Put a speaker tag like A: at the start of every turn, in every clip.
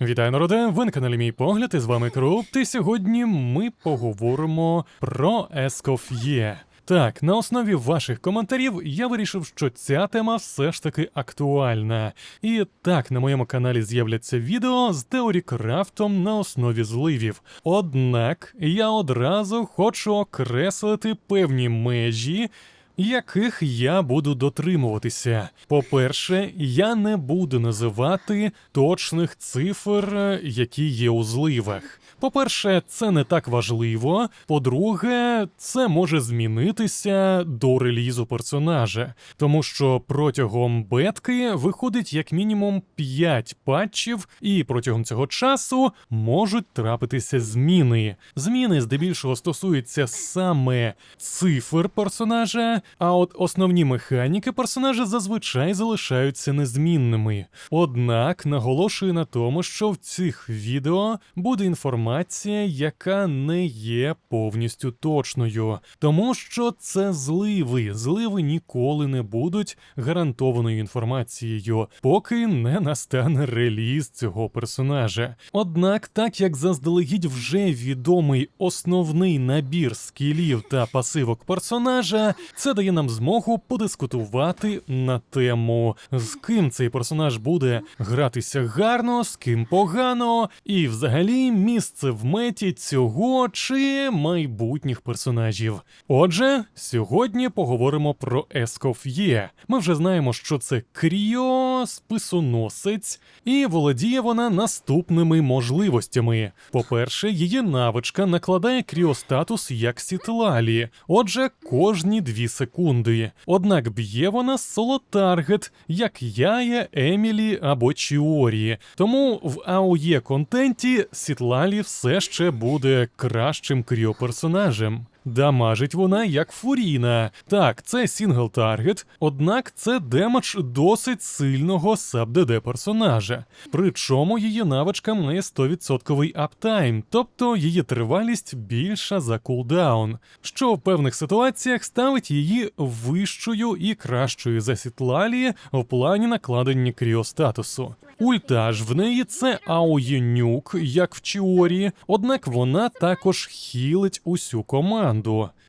A: Вітаю, народе! Ви на каналі Мій Погляд, і з вами Крупт, і сьогодні ми поговоримо про Ескоф'є. Так, на основі ваших коментарів я вирішив, що ця тема все ж таки актуальна. І так, на моєму каналі з'являться відео з теорікрафтом на основі зливів. Однак я одразу хочу окреслити певні межі, яких я буду дотримуватися. По-перше, я не буду називати точних цифр, е, які є у зливах. По-перше, це не так важливо. По-друге, це може змінитися до релізу персонажа, тому що протягом бетки виходить як мінімум 5 патчів, і протягом цього часу можуть трапитися зміни. Зміни здебільшого стосуються саме цифр персонажа, а от основні механіки персонажа зазвичай залишаються незмінними. Однак наголошую на тому, що в цих відео буде інформація, яка не є повністю точною, тому що це зливи. Зливи ніколи не будуть гарантованою інформацією, поки не настане реліз цього персонажа. Однак, так як заздалегідь вже відомий основний набір скілів та пасивок персонажа, це дає нам змогу подискутувати на тему, з ким цей персонаж буде гратися гарно, з ким погано, і взагалі місце в меті цього чи майбутніх персонажів. Отже, сьогодні поговоримо про Ескоф'є. Ми вже знаємо, що це Кріо, списоносець, і володіє вона наступними можливостями. По-перше, її навичка накладає кріостатус як сітлалі, отже, кожні дві секунди. Однак б'є вона соло-таргет, як Яя, Емілі або Чіорі. Тому в АОЄ контенті Сітлалі все ще буде кращим кріоперсонажем. Дамажить вона як Фуріна. Так, це сінгл таргет, однак це демедж досить сильного саб-ДД персонажа. Причому її навичка має 100% аптайм, тобто її тривалість більша за кулдаун, що в певних ситуаціях ставить її вищою і кращою за Сітлалі в плані накладення кріостатусу. Ульта ж в неї це ауєнюк, як в Чіорі, однак вона також хілить усю команду.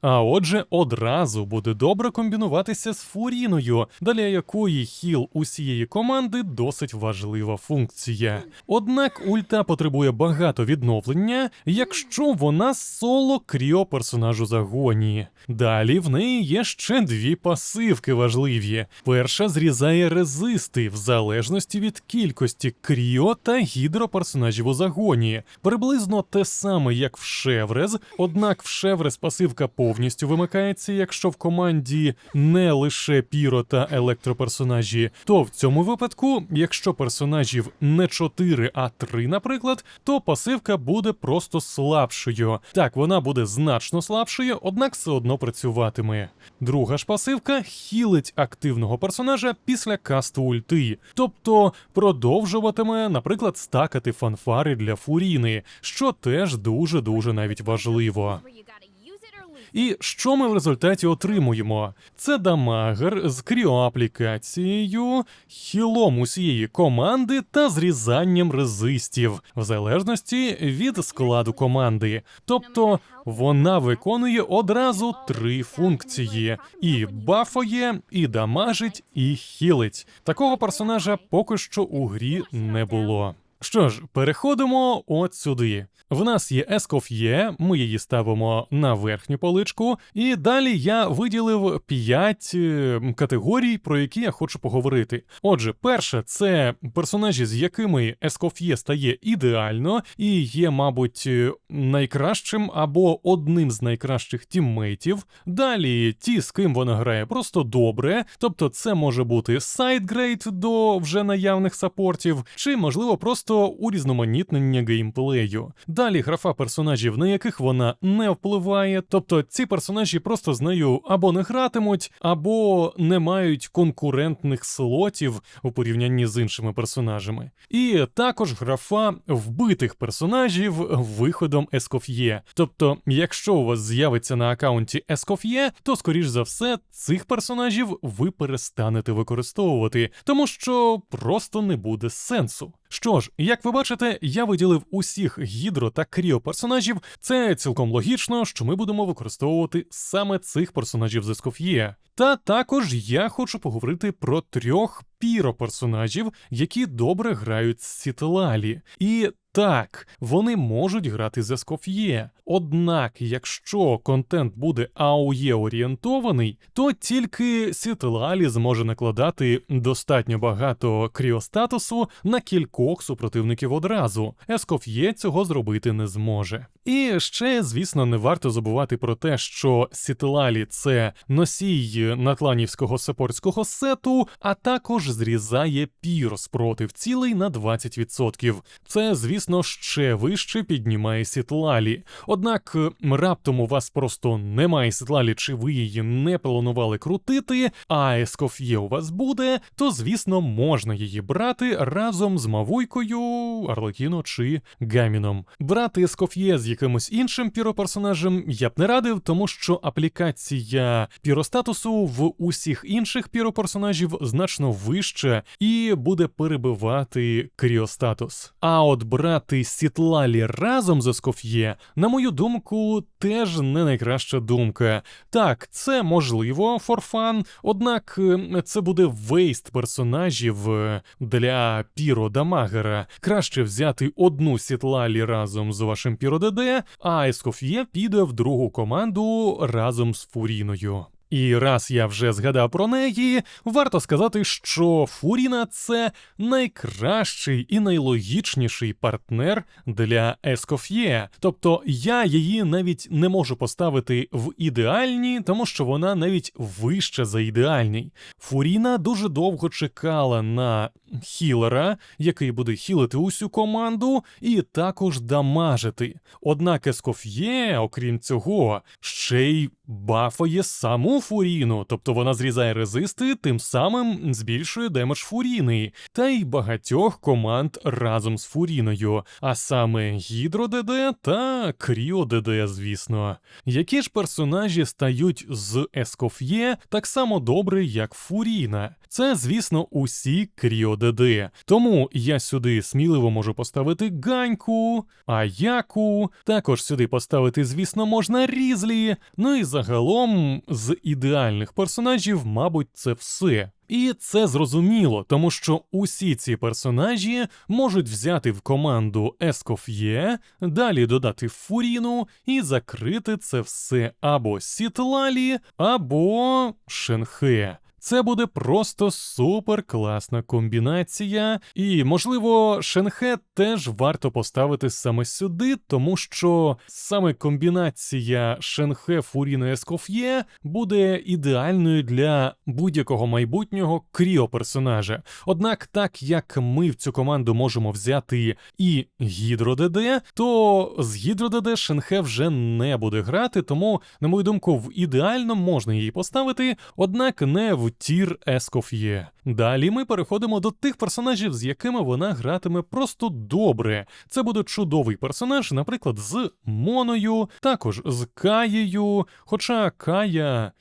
A: А отже, одразу буде добре комбінуватися з Фуріною, для якої хіл усієї команди досить важлива функція. Однак ульта потребує багато відновлення, якщо вона соло кріо персонажу загоні. Далі в неї є ще дві пасивки важливі. Перша зрізає резисти в залежності від кількості кріо та гідроперсонажів у загоні. Приблизно те саме, як в Шеврез, однак в Шеврез пасивка повністю вимикається, якщо в команді не лише піро та електроперсонажі, то в цьому випадку, якщо персонажів не 4, а 3, наприклад, то пасивка буде просто слабшою. Так, вона буде значно слабшою, однак все одно працюватиме. Друга ж пасивка хілить активного персонажа після касту ульти, тобто продовжуватиме, наприклад, стакати фанфари для фуріни, що теж дуже дуже навіть важливо. І що ми в результаті отримуємо? Це дамагер з кріоаплікацією, хілом усієї команди та зрізанням резистів, в залежності від складу команди. Тобто вона виконує одразу три функції: і бафає, і дамажить, і хілить. Такого персонажа поки що у грі не було. Що ж, переходимо от сюди. В нас є Ескоф'є, ми її ставимо на верхню поличку, і далі я виділив 5 категорій, про які я хочу поговорити. Отже, перше, це персонажі, з якими Ескоф'є стає ідеально і є, мабуть, е, найкращим або одним з найкращих тіммейтів. Далі ті, з ким вона грає просто добре, тобто це може бути сайдгрейд до вже наявних саппортів, чи можливо просто урізноманітнення геймплею. Далі графа персонажів, на яких вона не впливає, тобто ці персонажі просто з нею або не гратимуть, або не мають конкурентних слотів у порівнянні з іншими персонажами. І також графа вбитих персонажів виходом Ескоф'є. Тобто, якщо у вас з'явиться на аккаунті Ескоф'є, то скоріш за все цих персонажів ви перестанете використовувати, тому що просто не буде сенсу. Що ж, Як ви бачите, я виділив усіх гідро та кріо персонажів. Це цілком логічно, що ми будемо використовувати саме цих персонажів з Escoffier. Та також я хочу поговорити про трьох піро-персонажів, які добре грають з Сітлалі. І так, вони можуть грати з Escoffier. Однак, якщо контент буде AOE орієнтований, то тільки Сітлалі зможе накладати достатньо багато кріостатусу на кількох супротивників одразу. Escoffier цього зробити не зможе. І ще, звісно, не варто забувати про те, що Сітлалі це носій натланівського сапорського сету, а також зрізає пір спротив цілей на 20%. Це, звісно, ще вище піднімає Сітлалі. Однак раптом у вас просто немає Сітлалі, чи ви її не планували крутити, а Ескоф'є у вас буде, то звісно можна її брати разом з Мавуйкою, Арлекіно чи Гаміном. Брати Ескоф'є з якимось іншим піроперсонажем я б не радив, тому що аплікація піростатусу в усіх інших піроперсонажів значно вища і буде перебивати кріостатус. А от брати Сітлалі разом з Ескоф'є, на мою думку, теж не найкраща думка. Так, це можливо форфан, однак е, це буде вейст персонажів е, для Піро Дамагера. Краще взяти одну Сітлалі разом з вашим Піро ДД, а Ескоф'є піде в другу команду разом з Фуріною. І раз я вже згадав про неї, варто сказати, що Фуріна це найкращий і найлогічніший партнер для Ескоф'є. Тобто я її навіть не можу поставити в ідеальні, тому що вона навіть вища за ідеальний. Фуріна дуже довго чекала на хілера, який буде хілити усю команду, і також дамажити. Однак Ескоф'є, окрім цього, ще й бафає саму Фуріну, тобто вона зрізає резисти, тим самим збільшує демедж Фуріни, та й багатьох команд разом з Фуріною, а саме Гідро ДД та Кріо ДД, звісно. Які ж персонажі стають з Ескоф'є так само добре, як Фуріна? Це, звісно, усі Кріо ДД. Тому я сюди сміливо можу поставити Ганьку, Аяку, також сюди поставити, звісно, можна Різлі. Ну і загалом з ідеальних персонажів, мабуть, це все. І це зрозуміло, тому що усі ці персонажі можуть взяти в команду Ескоф'є, далі додати Фуріну і закрити це все або Сітлалі, або Шенхе. Це буде просто супер класна комбінація, і, можливо, Шенхе теж варто поставити саме сюди, тому що саме комбінація Шенхе Фуріно Ескоф'є буде ідеальною для будь-якого майбутнього кріо-персонажа. Однак, так як ми в цю команду можемо взяти і Гідро ДД, то з Гідро ДД Шенхе вже не буде грати, тому, на мою думку, в ідеально можна її поставити, однак не в тір Ескоф'є. Далі ми переходимо до тих персонажів, з якими вона гратиме просто добре. Це буде чудовий персонаж, наприклад, з Моною, також з Каєю. Хоча Кая.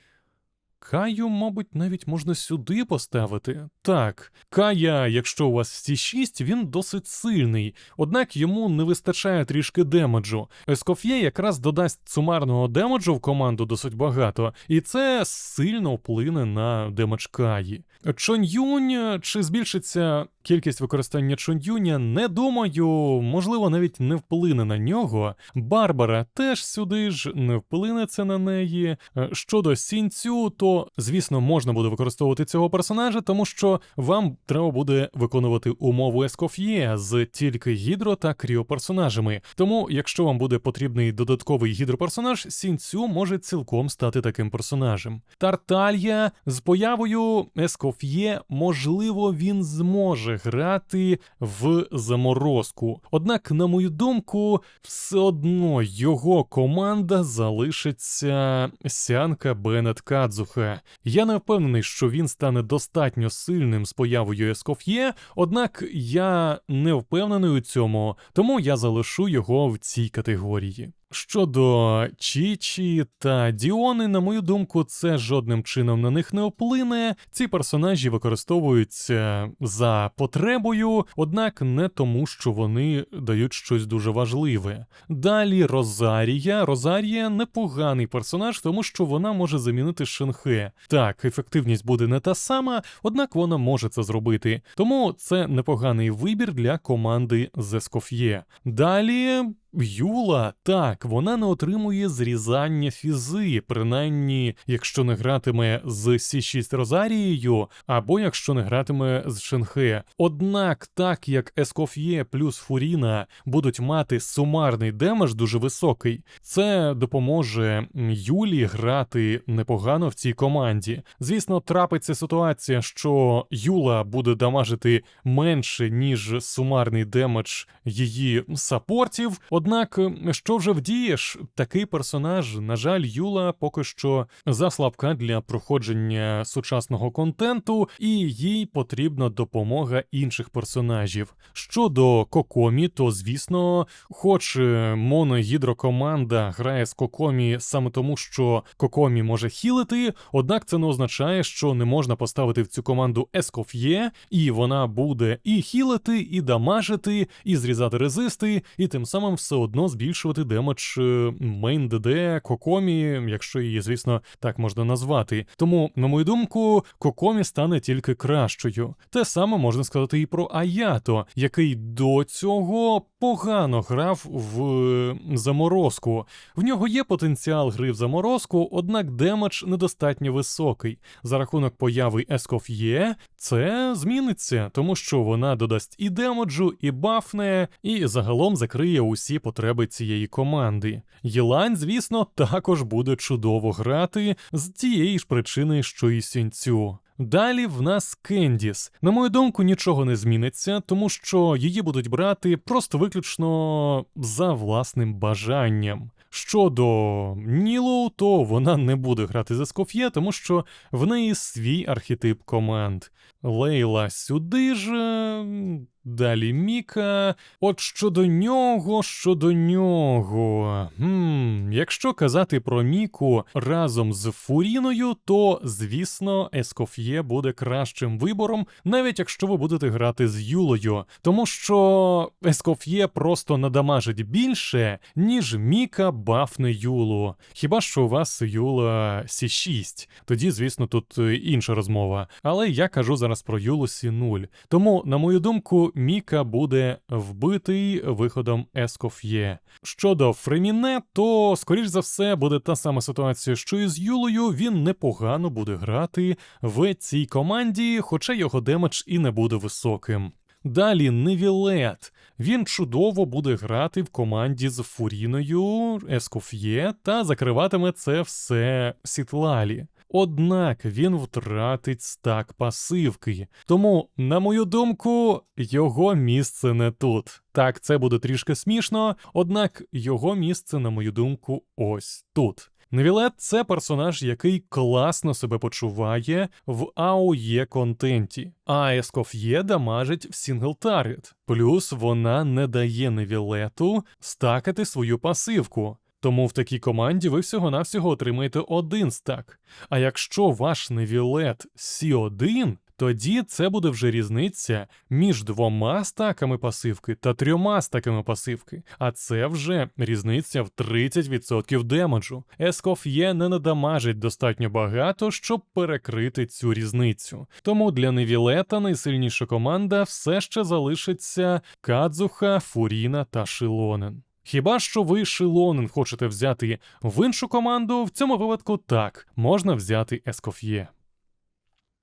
A: Каю, мабуть, навіть можна сюди поставити. Так, Кая, якщо у вас всі шість, він досить сильний, однак йому не вистачає трішки демеджу. Ескоф'є якраз додасть сумарного демеджу в команду досить багато, і це сильно вплине на демедж Каї. Чон'юнь, чи збільшиться кількість використання Чон'юня, не думаю, можливо, навіть не вплине на нього. Барбара теж сюди ж не вплине це на неї. Е, Щодо сінцю, то звісно можна буде використовувати цього персонажа, тому що вам треба буде виконувати умову Ескоф'є з тільки гідро та кріоперсонажами. Тому, якщо вам буде потрібний додатковий гідроперсонаж, сінцю може цілком стати таким персонажем. Тарталья з появою Ескоф'є, можливо, він зможе грати в заморозку. Однак, на мою думку, все одно його команда залишиться сянка Бенет Кадзуха. Я не впевнений, що він стане достатньо сильним з появою Ескоф'є, однак я не впевнений у цьому, тому я залишу його в цій категорії. Щодо Чічі та Діони, на мою думку, це жодним чином на них не вплине. Ці персонажі використовуються за потребою, однак не тому, що вони дають щось дуже важливе. Далі Розарія. Розарія непоганий персонаж, тому що вона може замінити Шенхе. Так, ефективність буде не та сама, однак вона може це зробити. Тому це непоганий вибір для команди Зескоф'є. Далі. Юла, так, вона не отримує зрізання фізи, принаймні, якщо не гратиме з Сі6 Розарією, або якщо не гратиме з Шенхе. Однак, так як Ескоф'є плюс Фуріна будуть мати сумарний демедж дуже високий, це допоможе Юлі грати непогано в цій команді. Звісно, трапиться ситуація, що Юла буде дамажити менше, ніж сумарний демедж її саппортів. Однак, що вже вдієш, такий персонаж, на жаль, Юла поки що заслабка для проходження сучасного контенту, і їй потрібна допомога інших персонажів. Щодо Кокомі, то звісно, хоч е, моногідрокоманда грає з Кокомі саме тому, що Кокомі може хілити, однак це не означає, що не можна поставити в цю команду Ескоф'є, і вона буде і хілити, і дамажити, і зрізати резисти, і тим самим все одно збільшувати демедж мейн ДД Кокомі, якщо її, звісно, так можна назвати. Тому, на мою думку, Кокомі стане тільки кращою. Те саме можна сказати і про Аято, який до цього погано грав в заморозку. В нього є потенціал гри в заморозку, однак демедж недостатньо високий. За рахунок появи Ескоф'є це зміниться, тому що вона додасть і демеджу, і бафне, і загалом закриє усі потреби цієї команди. Єлань, звісно, також буде чудово грати з тієї ж причини, що і Сінцю. Далі в нас Кендіс. На мою думку, нічого не зміниться, тому що її будуть брати просто виключно за власним бажанням. Щодо Нілоу, то вона не буде грати за Скоф'є, тому що в неї свій архетип команд. Лейла сюди ж. Далі Міка. От щодо нього, щодо нього. Хм, якщо казати про Міку разом з Фуріною, то звісно Ескоф'є буде кращим вибором, навіть якщо ви будете грати з Юлою, тому що Ескоф'є просто надамажить більше, ніж Міка бафне Юлу. Хіба що у вас Юла Сі6, тоді, звісно, тут е, інша розмова. Але я кажу зараз про Юлу Сі0. Тому, на мою думку, Міка буде вбитий виходом Ескоф'є. Щодо Фреміне, то, скоріш за все, буде та сама ситуація, що і з Юлою. Він непогано буде грати в цій команді, хоча його демедж і не буде високим. Далі Невілет. Він чудово буде грати в команді з Фуріною, Ескоф'є та закриватиме це все Сітлалі. Однак він втратить стак пасивки. Тому, на мою думку, його місце не тут. Так, це буде трішки смішно, однак його місце, на мою думку, ось тут. Невілет це персонаж, який класно себе почуває в АОЄ контенті, а Ескоф'є дамажить в сингл таргет. Плюс вона не дає Невілету стакати свою пасивку. Тому в такій команді ви всього-навсього отримаєте один стак. А якщо ваш Невілет Сі1, тоді це буде вже різниця між двома стаками пасивки та трьома стаками пасивки. А це вже різниця в 30% демеджу. Ескоф'є не надамажить достатньо багато, щоб перекрити цю різницю. Тому для Невілета найсильніша команда все ще залишиться Кадзуха, Фуріна та Шилонен. Хіба що ви Шилонен хочете взяти в іншу команду, в цьому випадку так, можна взяти Ескоф'є.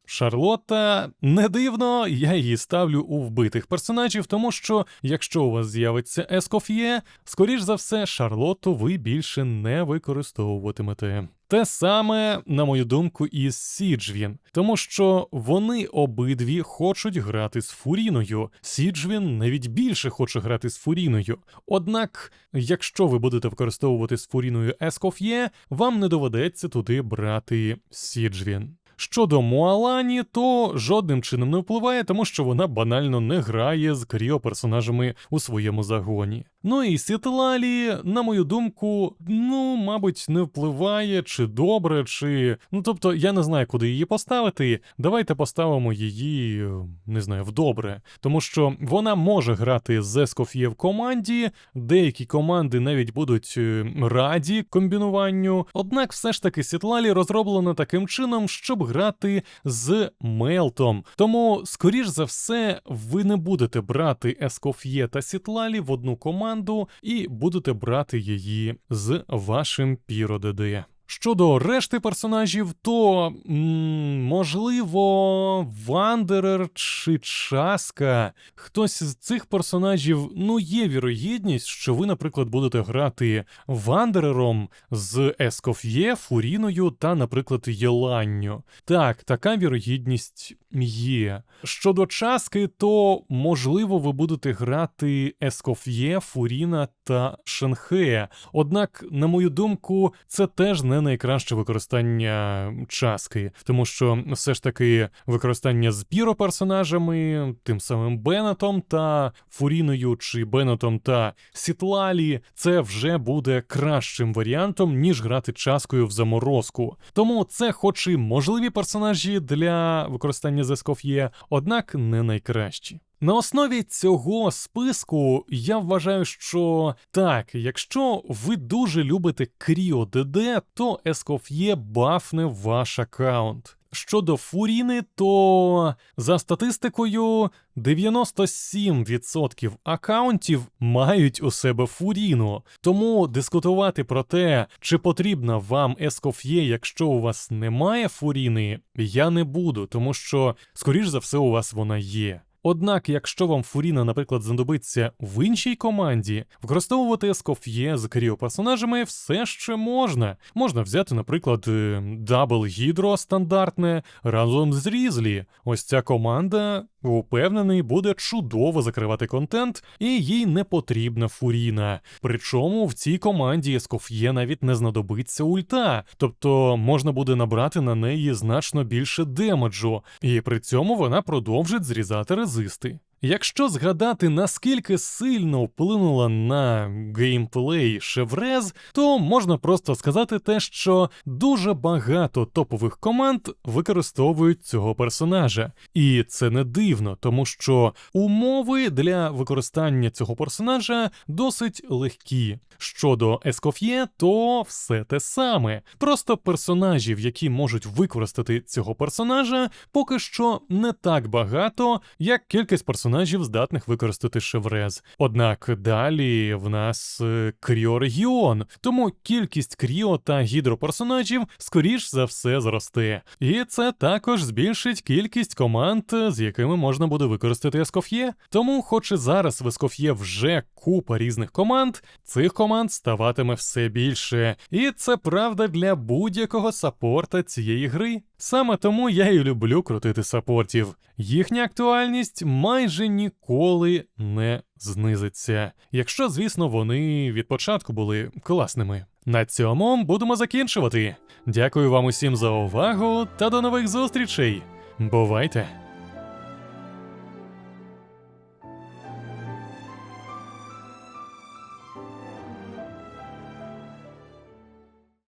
A: Шарлотта не дивно, я її ставлю у вбитих персонажів, тому що якщо у вас з'явиться Ескоф'є, скоріш за все, Шарлотту ви більше не використовуватимете. Те саме, на мою думку, і з Сіджвін, тому що вони обидві хочуть грати з Фуріною. Сіджвін навіть більше хоче грати з Фуріною. Однак, якщо ви будете використовувати з Фуріною Ескоф'є, вам не доведеться туди брати Сіджвін. Щодо Муалані, то жодним чином не впливає, тому що вона банально не грає з кріо персонажами у своєму загоні. Ну і Сітлалі, на мою думку, ну, мабуть, не впливає, чи добре, чи. Ну тобто, я не знаю, куди її поставити. Давайте поставимо її, не знаю, в добре. Тому що вона може грати з Ескоф'є в команді, деякі команди навіть будуть е, раді комбінуванню. Однак, все ж таки, Сітлалі розроблено таким чином, щоб грати з Мелтом. Тому, скоріш за все, ви не будете брати Ескоф'є та Сітлалі в одну команду і будете брати її з вашим ДД. Щодо решти персонажів, то м, можливо Вандерер чи Часка. Хтось з цих персонажів, ну є вірогідність, що ви, наприклад, будете грати Вандерером з Ескоф'є, Фуріною та, наприклад, Єланню. Так, така вірогідність є. Щодо Часки, то можливо ви будете грати Ескоф'є, Фуріна та Шенхея. Однак, на мою думку, це теж не найкраще використання часки, тому що все ж таки використання з піро-персонажами, тим самим Беннетом та Фуріною чи Беннетом та Сітлалі, це вже буде кращим варіантом, ніж грати часкою в заморозку. Тому це, хоч і можливі персонажі для використання з Ескоф'є, однак не найкращі. На основі цього списку я вважаю, що так, якщо ви дуже любите Кріо ДД, то Ескоф'є бафне ваш аккаунт. Щодо Фуріни, то за статистикою 97% акаунтів мають у себе Фуріну. Тому дискутувати про те, чи потрібна вам Ескоф'є, якщо у вас немає Фуріни, я не буду, тому що, скоріш за все, у вас вона є. Однак, якщо вам Фуріна, наприклад, знадобиться в іншій команді, використовувати Ескоф'є з кріо-персонажами все ще можна. Можна взяти, наприклад, е, Дабл Гідро стандартне разом з Різлі. Ось ця команда, упевнений, буде чудово закривати контент, і їй не потрібна Фуріна. Причому в цій команді Ескоф'є навіть не знадобиться ульта, тобто можна буде набрати на неї значно більше демеджу, і при цьому вона продовжить зрізати резисти. Якщо згадати, наскільки сильно вплинула на геймплей Шеврез, то можна просто сказати те, що дуже багато топових команд використовують цього персонажа. І це не дивно, тому що умови для використання цього персонажа досить легкі. Щодо Ескоф'є, то все те саме. Просто персонажів, які можуть використати цього персонажа, поки що не так багато, як кількість персонажів, здатних використати Шеврез. Однак далі в нас е, кріорегіон, тому кількість кріо та гідроперсонажів скоріш за все зросте. І це також збільшить кількість команд, з якими можна буде використати Ескоф'є. Тому, хоч і зараз в Ескоф'є вже купа різних команд, цих команд ставатиме все більше. І це правда для будь-якого саппорта цієї гри. Саме тому я і люблю крутити сапортів. Їхня актуальність майже ніколи не знизиться. Якщо, звісно, вони від початку були класними. На цьому будемо закінчувати. Дякую вам усім за увагу та до нових зустрічей. Бувайте!